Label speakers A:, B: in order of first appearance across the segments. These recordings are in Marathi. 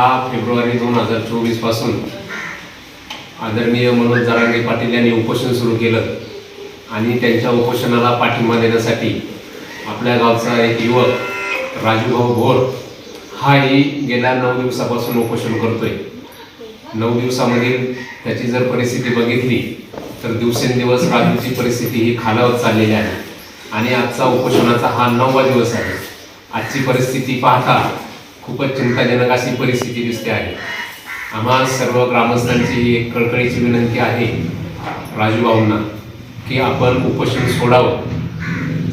A: दहा फेब्रुवारी दोन हजार चोवीसपासून आदरणीय मनोज जरांगे पाटील यांनी उपोषण सुरू केलं आणि त्यांच्या उपोषणाला पाठिंबा देण्यासाठी आपल्या गावचा एक युवक राजूभाऊ भोर हाही गेल्या नऊ दिवसापासून उपोषण करतोय. नऊ दिवसामधील त्याची जर परिस्थिती बघितली तर दिवसेंदिवस राजूची परिस्थिती ही खालावत चाललेली आहे. आणि आजचा उपोषणाचा हा नववा दिवस आहे. आजची परिस्थिती पाहता खूपच चिंताजनक अशी परिस्थिती दिसते आहे. आम्हा सर्व ग्रामस्थांची एक कळकळीची विनंती आहे राजूभाऊंना की आपण उपोषण सोडावं.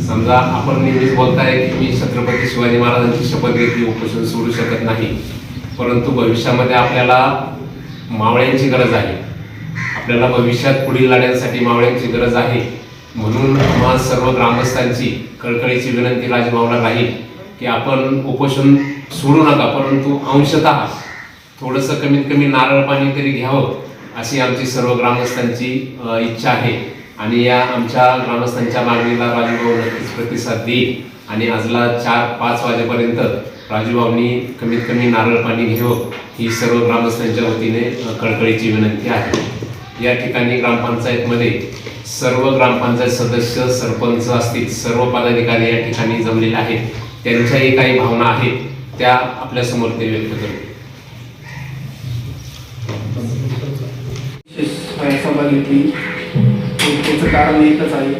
A: समजा आपण नेहमीच बोलताय की मी छत्रपती शिवाजी महाराजांची शपथ घेतली उपोषण सोडू शकत नाही. परंतु भविष्यामध्ये आपल्याला मावळ्यांची गरज आहे. आपल्याला भविष्यात पुढील लढ्यांसाठी मावळ्यांची गरज आहे. म्हणून आम्हा सर्व ग्रामस्थांची कळकळीची विनंती राजभाऊला राहील की आपण उपोषण सोडू नका परंतु अंशतः थोडंसं कमीत कमी नारळ पाणी तरी घ्यावं अशी आमची सर्व ग्रामस्थांची इच्छा आहे. आणि या आमच्या ग्रामस्थांच्या मागणीला राजूभाऊ नक्कीच प्रतिसाद देईल. आणि आजला चार पाच वाजेपर्यंत राजूभाऊंनी कमीत कमी नारळ पाणी घ्यावं ही सर्व ग्रामस्थांच्या वतीने कळकळीची विनंती आहे. या ठिकाणी ग्रामपंचायतमध्ये सर्व ग्रामपंचायत सदस्य सरपंच असतील सर्व पदाधिकारी या ठिकाणी जमलेले आहेत. त्यांच्याही काही भावना आहेत. त्या आपल्यासमोर ते व्यक्त करतील
B: सभा घेतली. त्याचं कारण एकच आहे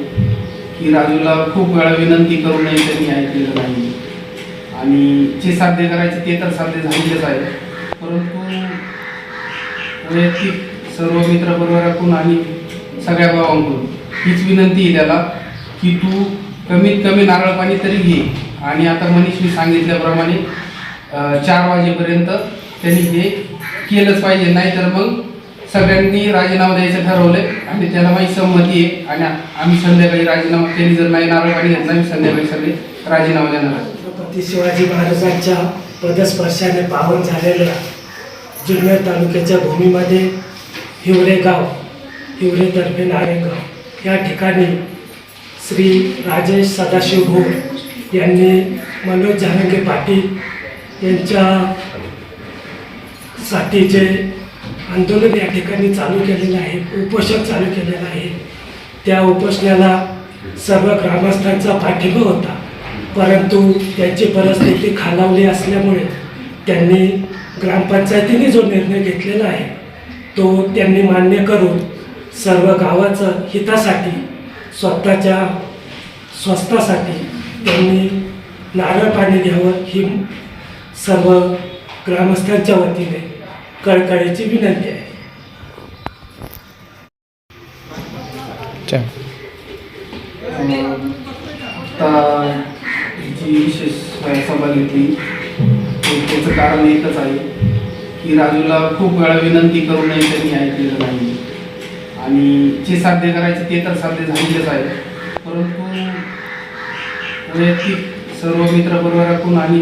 B: की राजूला खूप वेळा विनंती करूनही त्यांनी ऐकलेलं नाही. आणि जे साध्य करायचे ते तर साध्य झालेलंच आहे. परंतु वैयक्तिक सर्व मित्रपरिवाराकडून आणि सगळ्या भावांकडून हीच विनंती आहे त्याला की तू कमीत कमी नारळ पाणी तरी घे. आणि आता मनीषने सांगितल्याप्रमाणे चार वाजेपर्यंत त्यांनी हे केलंच पाहिजे. नाही तर मग सगळ्यांनी राजीनामा द्यायचं ठरवलंय आणि त्याला माझी संमती आहे आणि आम्ही संध्याकाळी राजीनामा त्यांनी जर नाही नारळ पाणी घेतला आम्ही संध्याकाळी सगळे राजीनामा देणार
C: छत्रपती शिवाजी महाराजांच्या पदस्पर्शाने पावन झालेल्या जुन्नर तालुक्याच्या भूमीमध्ये हिवरेगाव हिवरेतर्फे नारेगाव या ठिकाणी श्री राजेश सदाशिव भोर यांनी मनोज जानके पाटील यांच्या आंदोलन या ठिकाणी चालू केलेलं आहे उपोषण चालू केलेलं आहे त्या उपोषणाला सर्व ग्रामस्थांचा पाठिंबा होता. परंतु त्यांची परिस्थिती खालावली असल्यामुळे त्यांनी ग्रामपंचायतीने जो निर्णय घेतलेला आहे तो त्यांनी मान्य करून सर्व गावाचं हितासाठी स्वतःच्या स्वस्तासाठी त्यांनी नारळ पाणी घ्यावं ही सर्व ग्रामस्थांच्या वतीने कळकळीची विनंती आहे.
B: आता जी विशेष सभा घेतली त्याचं कारण एकच आहे की राजूला खूप वेळा विनंती करूनही त्यांनी ऐकलेलं नाही. आणि जे साध्य करायचं ते तर साध्य झालेलंच आहे. परंतु वैयक्तिक सर्व मित्रपरिवाराकडून आणि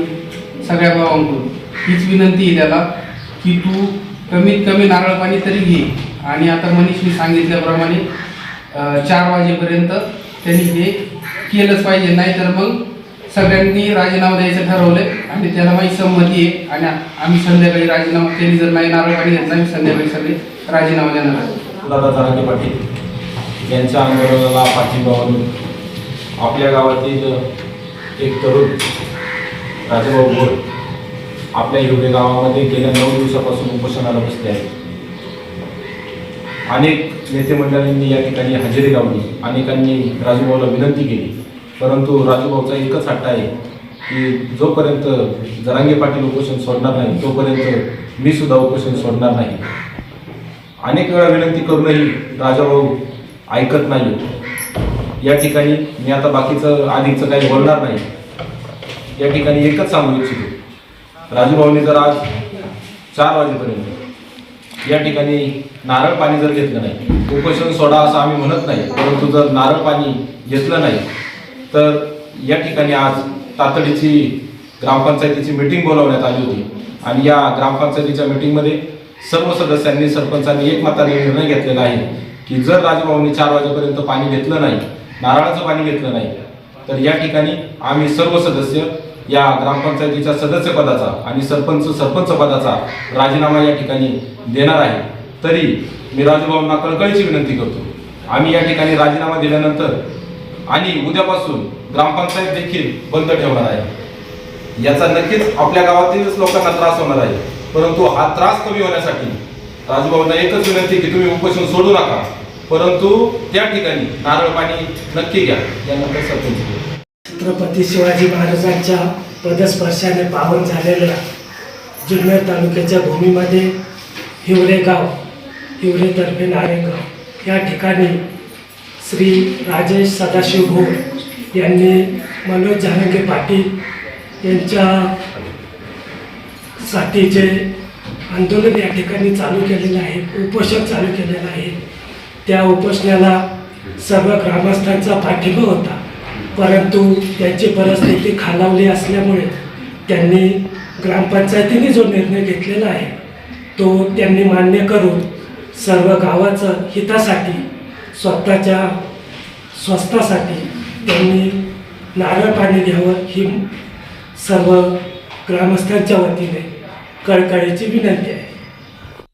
B: सगळ्या भावांकडून. हीच विनंती आहे त्याला की तू कमीत कमी नारळ पाणी तरी घे. आणि आता मनीषने सांगितल्याप्रमाणे चार वाजेपर्यंत त्यांनी हे केलंच पाहिजे. नाही तर मग सगळ्यांनी राजीनामा द्यायचं ठरवलं आणि त्याला माझी संमती आहे. आणि आम्ही संध्याकाळी राजीनामा त्यांनी जर नाही नारळ पाणी घेतला आम्ही संध्याकाळी सगळे राजीनामा देणार आहे
D: दादा जरांगे पाटील यांच्या आंदोलनाला पाठिंबा आपल्या गावातील एक तरुण राजभाऊ गोड आपल्या योगे गावामध्ये गेल्या नऊ दिवसापासून उपोषणाला बसले आहेत. अनेक नेते मंडळींनी या ठिकाणी हजेरी लावली. अनेकांनी राजूभाऊला विनंती केली. परंतु राजूभाऊचा एकच हट्ट आहे की जोपर्यंत जरांगे पाटील उपोषण सोडणार नाही तोपर्यंत मी सुद्धा उपोषण सोडणार नाही. अनेक वेळा विनंती करूनही राजाभाऊ ऐकत नाही. या ठिकाणी मी आता बाकीचं आधीचं काही बोलणार नाही. या ठिकाणी एकच सांगू इच्छितो. राजूभाऊनी जर आज चार वाजेपर्यंत या ठिकाणी नारळ पाणी जर घेतलं नाही उपोषण सोडा असं आम्ही म्हणत नाही परंतु जर नारळ पाणी घेतलं नाही तर या ठिकाणी आज तातडीची ग्रामपंचायतीची मीटिंग बोलावण्यात आली होती. आणि या ग्रामपंचायतीच्या मीटिंगमध्ये सर्व सदस्यांनी सरपंचांनी एकमताने निर्णय घेतलेला आहे की जर राजभाऊंनी चार वाजेपर्यंत पाणी घेतलं नाही नारळाचं पाणी घेतलं नाही तर या ठिकाणी आम्ही सर्व सदस्य या ग्रामपंचायतीच्या सदस्य पदाचा आणि सरपंच सरपंच पदाचा राजीनामा या ठिकाणी देणार आहे. तरी मी राजूभाऊंना कळकळीची विनंती करतो. आम्ही या ठिकाणी राजीनामा दिल्यानंतर आणि उद्यापासून ग्रामपंचायत देखील बंद ठेवणार आहे. याचा नक्कीच आपल्या गावातीलच लोकांना त्रास होणार आहे. परंतु हा त्रास कमी होण्यासाठी राजूभाऊंना एकच विनंती की तुम्ही उपोषण सोडू नका. परंतु त्या ठिकाणी नारळ पाणी नक्की घ्या. यानंतर सरपंच
C: छत्रपती शिवाजी महाराजांच्या पदस्पर्शाने पावन झालेल्या जुन्नर तालुक्याच्या भूमीमध्ये हिवरे गाव हिवरेतर्फे नारेगाव या ठिकाणी श्री राजेश सदाशिव भोग यांनी मनोज जहांगे पाटील यांच्या साठी जे आंदोलन या ठिकाणी चालू केलेलं आहे उपोषण चालू केलेलं आहे त्या उपोषणाला सर्व ग्रामस्थांचा पाठिंबा होता. परंतु त्यांची परिस्थिती खालावली असल्यामुळे त्यांनी ग्रामपंचायतीने जो निर्णय घेतलेला आहे तो त्यांनी मान्य करून सर्व गावाचं हितासाठी स्वतःच्या स्वस्थासाठी त्यांनी नारळ पाणी घ्यावं ही सर्व ग्रामस्थांच्या वतीने कळकळीची विनंती आहे.